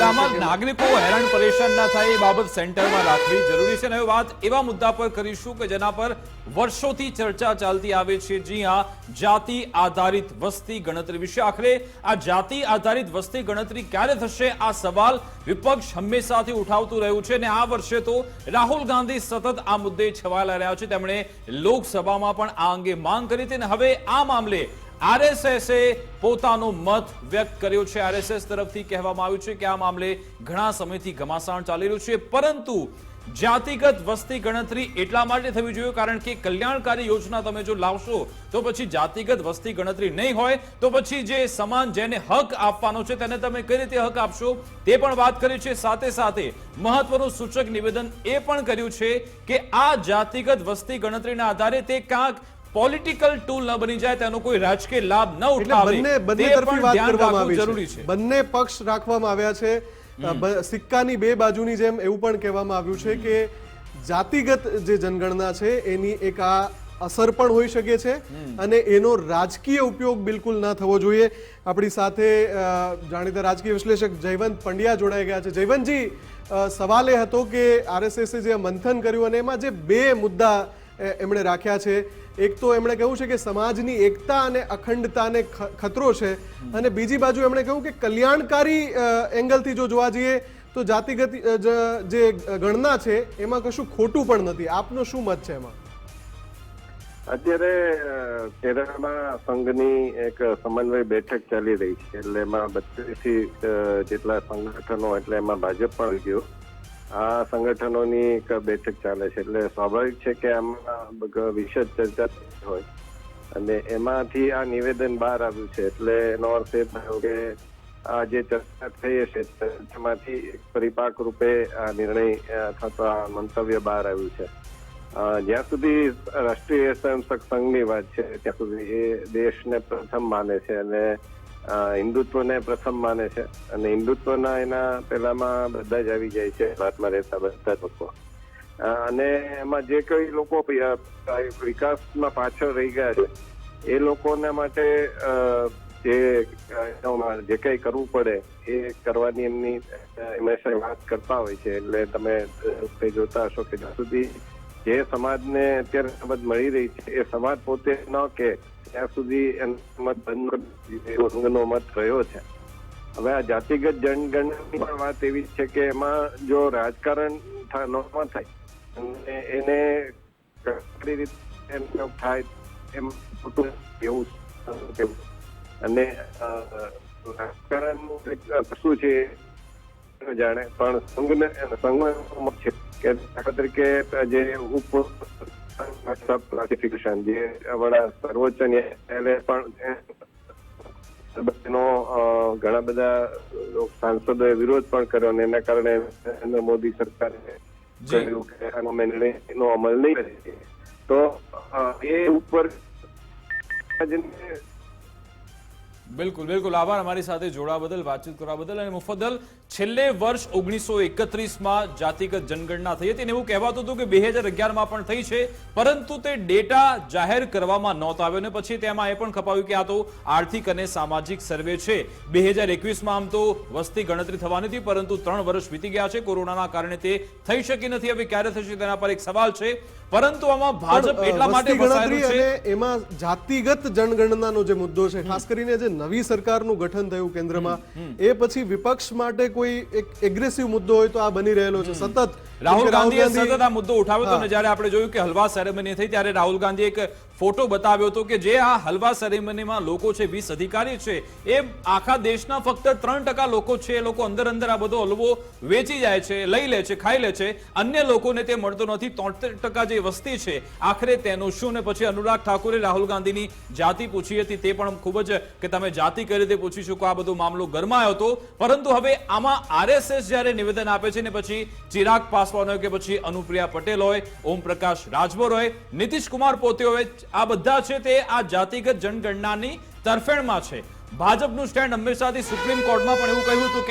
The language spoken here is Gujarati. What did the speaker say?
આમાં નાગરિકો હેરાન પરેશાન ના થાય એ બાબત સેન્ટરમાં રાખવી જરૂરી છે. અને હવે વાત એવા મુદ્દા પર કરીશું કે જેના પર વર્ષોથી ચર્ચા ચાલતી આવે છે. જી હા, જાતિ આધારિત વસ્તી ગણતરી વિશે આખરે આ જાતિ આધારિત વસ્તી ગણતરી ક્યારે થશે? આ સવાલ વિપક્ષ હંમેશાથી ઉઠાવતું રહ્યું છે. અને આ વર્ષે તો રાહુલ ગાંધી સતત આ મુદ્દે છવાયેલા રહ્યા છે. તેમણે લોકસભામાં પણ આ અંગે માંગ કરી હતી. અને હવે આ મામલે આરએસએસે પોતાનો મત વ્યક્ત કર્યો છે. આરએસએસ તરફથી કહેવામાં આવ્યું છે કે આ મામલે ઘણા સમયથી ઘમાસાણ ચાલી રહ્યું છે. પરંતુ જાતિગત વસ્તી ગણતરી એટલા માટે થવી જોઈએ કારણ કે કલ્યાણકારી યોજના તમે જો લાવશો તો પછી જાતિગત વસ્તી ગણતરી નહીં હોય તો પછી જે સમાન જેને હક આપવાનો છે તેને તમે કઈ રીતે હક આપશો તે પણ વાત કરી છે. સાથે સાથે મહત્વનું સૂચક નિવેદન એ પણ કર્યું છે કે આ જાતિગત વસ્તી ગણતરીના આધારે તે કાંક પોલિટિકલ ટૂલ ન બની જાય તેનો કોઈ રાજકીય લાભ ન ઉઠાવે. બંને બંને તરફી વાત કરવામાં આવી જરૂરી છે. બંને પક્ષ રાખવામાં આવ્યા છે. સિક્કાની બે બાજુની જેમ એવું પણ કહેવામાં આવ્યું છે કે જાતિગત જે જનગણના છે એની એક આ અસર પણ હોઈ શકે છે અને એનો રાજકીય ઉપયોગ બિલકુલ ના થવો જોઈએ. આપણી સાથે જાણીતા રાજકીય વિશ્લેષક જયવંત પંડ્યા જોડાઈ ગયા છે. જયવંતજી સવાલ એ હતો કે આરએસએસે જે મંથન કર્યું અને એમાં જે બે મુદ્દા એમણે રાખ્યા છે. એક તો એમણે કહ્યું છે કે સમાજની એકતા અને અખંડતાને ખતરો છે. અને બીજી બાજુ એમણે કહ્યું કે કલ્યાણકારી એંગલથી જો જોવા જઈએ, તો જાતિગત જે ગણના છે, એમાં કશું ખોટું પણ નથી. આપનો શું મત છે એમાં? અત્યારે કેરળમાં સંઘની એક સમન્વય બેઠક ચાલી રહી છે. એટલે એમાં બત્રીસ જેટલા સંગઠનો, એટલે એમાં ભાજપ પણ ગયું. આ સંગઠનોની એક બેઠક ચાલે છે. એટલે સ્વાભાવિક છે કે આમાં વિશેષ ચર્ચા હોય. અને એમાંથી આ નિવેદન બહાર આવ્યું છે. એટલે એનો અર્થ એ થયો કે આ જે ચર્ચા થઈ હશે, તેમાંથી પરિપાક રૂપે આ નિર્ણય થતા મંતવ્ય બહાર આવ્યું છે. જ્યાં સુધી રાષ્ટ્રીય સ્વયંસેવક સંઘની વાત છે, ત્યાં સુધી એ દેશને પ્રથમ માને છે. અને હિન્દુત્વને પ્રથમ માને છે અને હિન્દુત્વના એના પહેલામાં બધા જ આવી જાય છે, ભારતમાં રહેતા બધા લોકો. અને એમાં જે કઈ લોકો વિકાસમાં પાછળ રહી ગયા છે, એ લોકોના માટે જે જે કઈ કરવું પડે, એ કરવાની એમની હંમેશા વાત કરતા હોય છે. એટલે તમે જોતા હશો કે જ્યાં સુધી જે સમાજને અત્યારે સમજ મળી રહી છે, એ સમાજ પોતે ન કે ત્યાં સુધી મત બંધ સંઘનો મત રહ્યો છે હવે આ જાતિગત જનગણની પણ વાત એવી છે કે એમાં જો રાજકારણ ન થાય એને કઈ રીતે થાય, એમ ખોટું એવું. અને એક શું છે જાણે, પણ સંઘને મત છે કે દાખલા તરીકે જે ઉપ ક્લાસિફિકેશન જે વડા સર્વોચ્ચ ન્યાયાલય પણ નો ઘણા બધા સાંસદોએ વિરોધ પણ કર્યો અને એના કારણે નરેન્દ્ર મોદી સરકારે કહ્યું કે આનો નિર્ણયનો અમલ નહીં કરે તો એ ઉપર બિલકુલ બિલકુલ. આભાર અમારી સાથે જોડાવા બદલ વાતચીત કરવા બદલ અને મુફદ્દલ. છેલ્લે વર્ષ ઓગણીસો એકત્રીસમાં જાતિગત જનગણના થઈ હતી અને એવું કહેવાતું હતું કે બે હજાર અગિયારમાં પણ થઈ છે પરંતુ તે ડેટા જાહેર કરવામાં નહોતો આવ્યો અને પછી તેમાં એ પણ ખપાવ્યું કે આ તો આર્થિક અને સામાજિક સર્વે છે. બે હજાર એકવીસમાં આમ તો વસ્તી ગણતરી થવાની હતી પરંતુ ત્રણ વર્ષ વીતી ગયા છે. કોરોનાના કારણે તે થઈ શકી નથી. હવે ક્યારે થશે તેના પર એક સવાલ છે. પરંતુ આમાં ભાજપ એટલા માટે એમાં જાતિગત જનગણનાનો જે મુદ્દો છે ખાસ કરીને જે નવી સરકારનું ગઠન થયું કેન્દ્રમાં એ પછી વિપક્ષ માટે કોઈ એક એગ્રેસિવ મુદ્દો હોય તો આ બની રહેલો છે. સતત રાહુલ ગાંધીએ ગાંધી- સતત આ મુદ્દો ઉઠાવ્યો હતો અને જ્યારે આપણે જોયું કે હલવા સેરેમની થઈ ત્યારે રાહુલ ગાંધી એક ફોટો બતાવ્યો હતો કે જે આ હલવા સેરેમનીમાં લોકો છે, વીસ અધિકારી છે, એ આખા દેશના ફક્ત ત્રણ લોકો છે, એ લોકો અંદર અંદર આ બધો હલવો વેચી જાય છે, લઈ લે છે, ખાઈ લે છે. અન્ય લોકોને તે મળતો નથી. તોતેર જે વસ્તી છે, આખરે તેનું શું? ને પછી અનુરાગ ઠાકુરે રાહુલ ગાંધીની જાતિ પૂછી હતી. તે પણ ખૂબ જ કે તમે જાતિ કઈ રીતે પૂછી શકો? આ બધો મામલો ગરમાયો હતો. પરંતુ હવે આમાં આરએસએસ જ્યારે નિવેદન આપે છે ને પછી ચિરાગ પાસવાન હોય કે પછી અનુપ્રિયા પટેલ હોય ઓમ પ્રકાશ રાજભર હોય નીતિશ કુમાર પોતે હોય આ બધા છે તે આ જાતિગત જનગણનાની તરફેણમાં છે. ભાજપનું સ્ટેન્ડ હંમેશાથી સુપ્રીમ કોર્ટમાં પણ એવું કહ્યું હતું કે